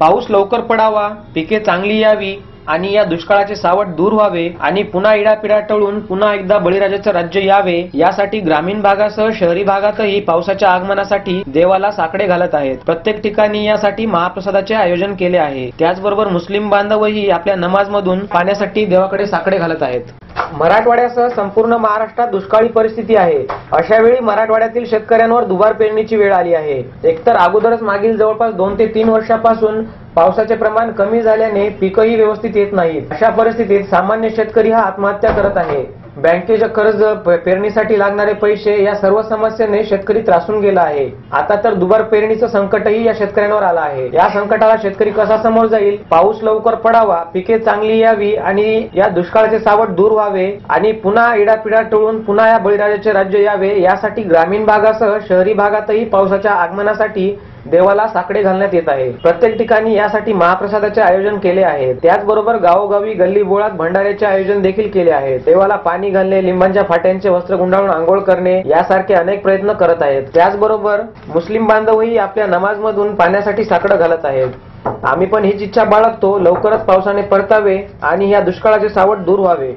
पाऊस लवकर पडावा पिके चांगली यावी आणि या दुष्काळाचे सावट दूर व्हावे आणि पुन्हा इडापिडा टळून पुन्हा एकदा बळीराजाचं राज्य यावे यासाठी ग्रामीण भागासह शहरी भागातही पावसाच्या आगमनासाठी देवाला साकडे घालत आहेत. प्रत्येक ठिकाणी यासाठी महाप्रसादाचे आयोजन केले आहे. त्याचबरोबर मुस्लिम बांधवही आपल्या नमाजमधून पाण्यासाठी देवाकडे साकडे घालत आहेत. मराठवाड्यासह संपूर्ण महाराष्ट्रात दुष्काळी परिस्थिती आहे. अशा वेळी मराठवाड्यातील शेतकऱ्यांवर दुबार पेरणीची वेळ आली आहे. एकतर अगोदरच मागील जवळपास दोन ते तीन वर्षापासून पावसाचे प्रमाण कमी झाल्याने पीकही व्यवस्थित येत नाहीत. अशा परिस्थितीत सामान्य शेतकरी हा आत्महत्या करत आहे. बँकेचे कर्ज पेरणीसाठी लागणारे पैसे या सर्व समस्येने शेतकरी त्रासून गेला आहे. आता तर दुबार पेरणीचं संकटही या शेतकऱ्यांवर आलं आहे. या संकटाला शेतकरी कसा समोर जाईल? पाऊस लवकर पडावा पिके चांगली यावी आणि या दुष्काळाचे सावट दूर व्हावे आणि पुन्हा इडापिडा टळून पुन्हा या बळीराजाचे राज्य यावे यासाठी ग्रामीण भागासह शहरी भागातही पावसाच्या आगमनासाठी देवाला साकडे घालण्यात येत आहे. प्रत्येक ठिकाणी यासाठी महाप्रसादाचे आयोजन केले आहे. त्याचबरोबर गावोगावी गल्ली बोळात भंडाऱ्याचे आयोजन देखील केले आहे. देवाला पाणी घालणे लिंबांच्या फाट्यांचे वस्त्र गुंडाळून आंघोळ करणे यासारखे अनेक प्रयत्न करत आहेत. त्याचबरोबर मुस्लिम बांधवही आपल्या नमाजमधून पाण्यासाठी साकडं घालत आहेत. आम्ही पण हीच इच्छा बाळगतो. लवकरच पावसाने परतावे आणि या दुष्काळाचे सावट दूर व्हावे.